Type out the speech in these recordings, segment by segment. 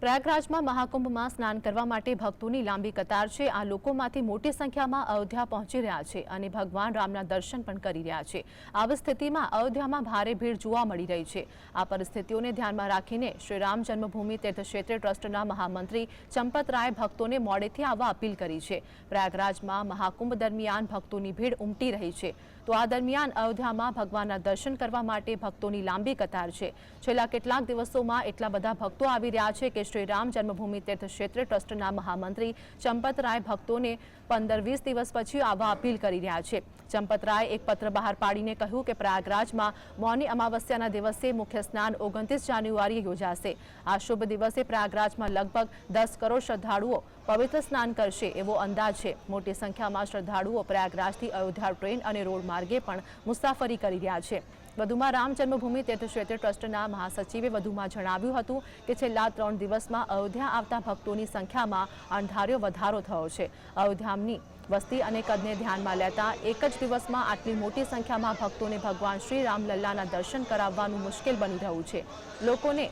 પ્રયાગરાજમાં મહાકુંભમાં સ્નાન કરવા માટે ભક્તોની લાંબી કતાર છે. આ લોકોમાંથી મોટી સંખ્યામાં અયોધ્યા પહોંચી રહ્યા છે અને ભગવાન રામના દર્શન પણ કરી રહ્યા છે. આવી સ્થિતિમાં અયોધ્યામાં ભારે ભીડ જોવા મળી રહી છે. આ પરિસ્થિતિઓને ધ્યાનમાં રાખીને શ્રી રામ જન્મભૂમિ તીર્થક્ષેત્ર ટ્રસ્ટના મહામંત્રી ચંપતરાય ભક્તોને મોડેથી આવવા અપીલ કરી છે. પ્રયાગરાજમાં મહાકુંભ દરમિયાન ભક્તોની ભીડ ઉમટી રહી છે. તો આ દરમિયાન અયોધ્યામાં ભગવાનના દર્શન કરવા માટે ભક્તોની લાંબી કતાર છે. છેલ્લા કેટલાક દિવસોમાં એટલા બધા ભક્તો આવી રહ્યા છે કે શ્રી રામ જન્મભૂમિ તીર્થ ક્ષેત્ર ટ્રસ્ટના મહામંત્રી ચંપતરાય ભક્તોને પંદર વીસ દિવસ પછી આવવા અપીલ કરી રહ્યા છે. ચંપતરાય એક પત્ર બહાર પાડીને કહ્યું કે પ્રયાગરાજમાં મૌની અમાવસ્યાના દિવસે મુખ્ય સ્નાન ઓગણત્રીસ જાન્યુઆરીએ યોજાશે. આ શુભ દિવસે પ્રયાગરાજમાં લગભગ દસ કરોડ શ્રદ્ધાળુઓ પવિત્ર સ્નાન કરશે એવો અંદાજ છે. મોટી સંખ્યામાં શ્રદ્ધાળુઓ પ્રયાગરાજથી અયોધ્યા ટ્રેન અને રોડ માર્ગે પણ મુસાફરી કરી રહ્યા છે. વધુમાં રામ જન્મભૂમિ તીર્થક્ષેત્ર ટ્રસ્ટના મહાસચિવે વધુમાં જણાવ્યું હતું કે છેલ્લા ત્રણ દિવસમાં અયોધ્યા આવતા ભક્તોની સંખ્યામાં અણધાર્યો વધારો થયો છે. અયોધ્યાની વસ્તી અને કદને ધ્યાનમાં લેતા એક જ દિવસમાં આટલી મોટી સંખ્યામાં ભક્તોને ભગવાન શ્રી રામલલ્લાના દર્શન કરાવવાનું મુશ્કેલ બની રહ્યું છે. લોકોને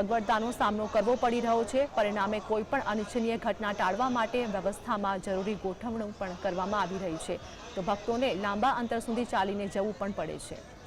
અગવડતાનો સામનો કરવો પડી રહ્યો છે. પરિણામે કોઈ પણ અનિચ્છનીય ઘટના ટાળવા માટે વ્યવસ્થામાં જરૂરી ગોઠવણું પણ કરવામાં આવી રહી છે. તો ભક્તોને લાંબા અંતર સુધી ચાલીને જવું પણ પડે છે.